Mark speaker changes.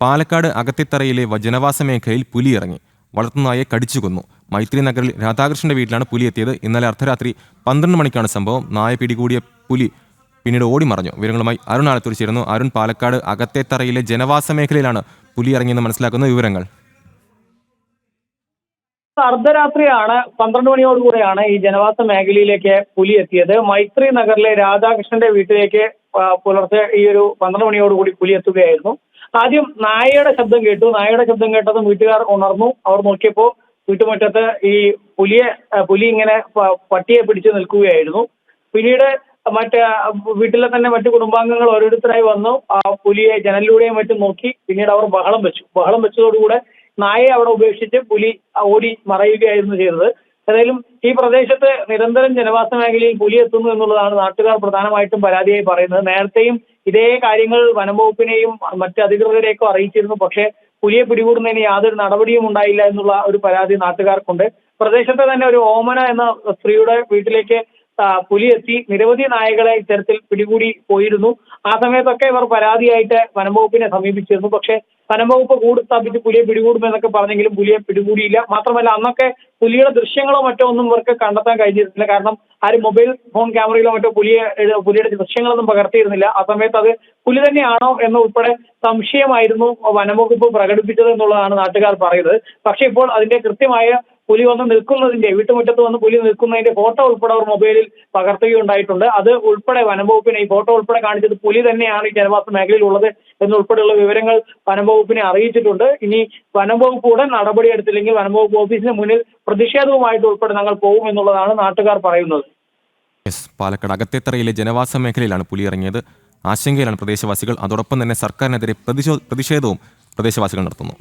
Speaker 1: പാലക്കാട് അകത്തിത്തറയിലെ ജനവാസ മേഖലയിൽ പുലി ഇറങ്ങി വളർത്തുനായെ കടിച്ചു കൊന്നു മൈത്രി നഗറിൽ രാധാകൃഷ്ണന്റെ വീട്ടിലാണ് പുലി എത്തിയത് ഇന്നലെ അർദ്ധരാത്രി പന്ത്രണ്ട് മണിക്കാണ് സംഭവം. നായ പിടികൂടിയ പുലി പിന്നീട് ഓടി മറഞ്ഞു. വിവരങ്ങളുമായി അരുൺ ആലത്തൂർ അരുൺ പാലക്കാട് അകത്തേത്തറയിലെ ജനവാസ മേഖലയിലാണ് പുലി ഇറങ്ങിയെന്ന് മനസ്സിലാക്കുന്ന വിവരങ്ങൾ.
Speaker 2: അർദ്ധരാത്രിയാണ് പന്ത്രണ്ട് മണിയോടുകൂടെയാണ് ഈ ജനവാസ മേഖലയിലേക്ക് പുലി എത്തിയത് മൈത്രി നഗറിലെ രാധാകൃഷ്ണന്റെ വീട്ടിലേക്ക് പുലർച്ചെ ഈ ഒരു പന്ത്രണ്ട് മണിയോടുകൂടി പുലി എത്തുകയായിരുന്നു ആദ്യം നായയുടെ ശബ്ദം കേട്ടു. നായയുടെ ശബ്ദം കേട്ടതും വീട്ടുകാർ ഉണർന്നു. അവർ നോക്കിയപ്പോ വീട്ടുമുറ്റത്ത് ഈ പുലിയെ പുലി ഇങ്ങനെ പട്ടിയെ പിടിച്ചു നിൽക്കുകയായിരുന്നു. പിന്നീട് മറ്റ് വീട്ടിലെ തന്നെ മറ്റു കുടുംബാംഗങ്ങൾ ഓരോരുത്തരായി വന്നു. ആ പുലിയെ ജനലിലൂടെയും മറ്റും നോക്കി പിന്നീട് അവർ ബഹളം വെച്ചു. ബഹളം വെച്ചതോടുകൂടെ നായയെ അവിടെ ഉപേക്ഷിച്ച് പുലി ഓടി മറയുകയായിരുന്നു ചെയ്തത്. ഏതായാലും ഈ പ്രദേശത്ത് നിരന്തരം ജനവാസ മേഖലയിൽ പുലി എത്തുന്നു എന്നുള്ളതാണ് നാട്ടുകാർ പ്രധാനമായിട്ടും പരാതിയായി പറയുന്നത്. നേരത്തെയും ഇതേ കാര്യങ്ങൾ വനംവകുപ്പിനെയും മറ്റ് അധികൃതരെയൊക്കെ അറിയിച്ചിരുന്നു. പക്ഷേ പുലിയെ പിടികൂടുന്നതിന് യാതൊരു നടപടിയും ഉണ്ടായില്ല എന്നുള്ള ഒരു പരാതി നാട്ടുകാർക്കുണ്ട്. പ്രദേശത്തെ തന്നെ ഒരു ഓമന എന്ന സ്ത്രീയുടെ വീട്ടിലേക്ക് പുലി എത്തി നിരവധി നായകളെ ഇത്തരത്തിൽ പിടികൂടി പോയിരുന്നു. ആ സമയത്തൊക്കെ ഇവർ പരാതിയായിട്ട് വനംവകുപ്പിനെ സമീപിച്ചിരുന്നു. പക്ഷേ വനംവകുപ്പ് കൂട് സ്ഥാപിച്ച് പുലിയെ പിടികൂടുമെന്നൊക്കെ പറഞ്ഞെങ്കിലും പുലിയെ പിടികൂടിയില്ല. മാത്രമല്ല അന്നൊക്കെ പുലിയുടെ ദൃശ്യങ്ങളോ മറ്റോ ഒന്നും ഇവർക്ക് കണ്ടെത്താൻ കഴിഞ്ഞിരുന്നില്ല. കാരണം ആരും മൊബൈൽ ഫോൺ ക്യാമറയിലോ മറ്റോ പുലിയെ പുലിയുടെ ദൃശ്യങ്ങളൊന്നും പകർത്തിയിരുന്നില്ല. ആ സമയത്ത് അത് പുലി തന്നെയാണോ എന്ന ഉൾപ്പെടെ സംശയമായിരുന്നു വനംവകുപ്പ് പ്രകടിപ്പിച്ചത് എന്നുള്ളതാണ് നാട്ടുകാർ പറയുന്നത്. പക്ഷേ ഇപ്പോൾ അതിന്റെ കൃത്യമായ പുലി വന്ന് നിൽക്കുന്നതിന്റെ വീട്ടുമുറ്റത്ത് വന്ന് പുലി നിൽക്കുന്നതിന്റെ ഫോട്ടോ ഉൾപ്പെടെ അവർ മൊബൈലിൽ പകർത്തുകയുണ്ടായിട്ടുണ്ട്. അത് ഉൾപ്പെടെ വനംവകുപ്പിനെ ഈ ഫോട്ടോ ഉൾപ്പെടെ കാണിച്ചത് പുലി തന്നെയാണ് ഈ ജനവാസ മേഖലയിൽ ഉള്ളത് എന്നുൾപ്പെടെയുള്ള വിവരങ്ങൾ വനംവകുപ്പിനെ അറിയിച്ചിട്ടുണ്ട്. ഇനി വനംവകുപ്പ് ഉടൻ നടപടിയെടുത്തില്ലെങ്കിൽ വനംവകുപ്പ് ഓഫീസിന് മുന്നിൽ പ്രതിഷേധവുമായിട്ട് ഉൾപ്പെടെ ഞങ്ങൾ പോകും എന്നുള്ളതാണ് നാട്ടുകാർ പറയുന്നത്.
Speaker 1: പാലക്കാട് അകത്തേത്തറയിലെ ജനവാസ മേഖലയിലാണ് പുലി ഇറങ്ങിയത്. ആശങ്കയിലാണ് പ്രദേശവാസികൾ. അതോടൊപ്പം തന്നെ സർക്കാരിനെതിരെ പ്രതിഷോ പ്രതിഷേധവും പ്രദേശവാസികൾ നടത്തുന്നു.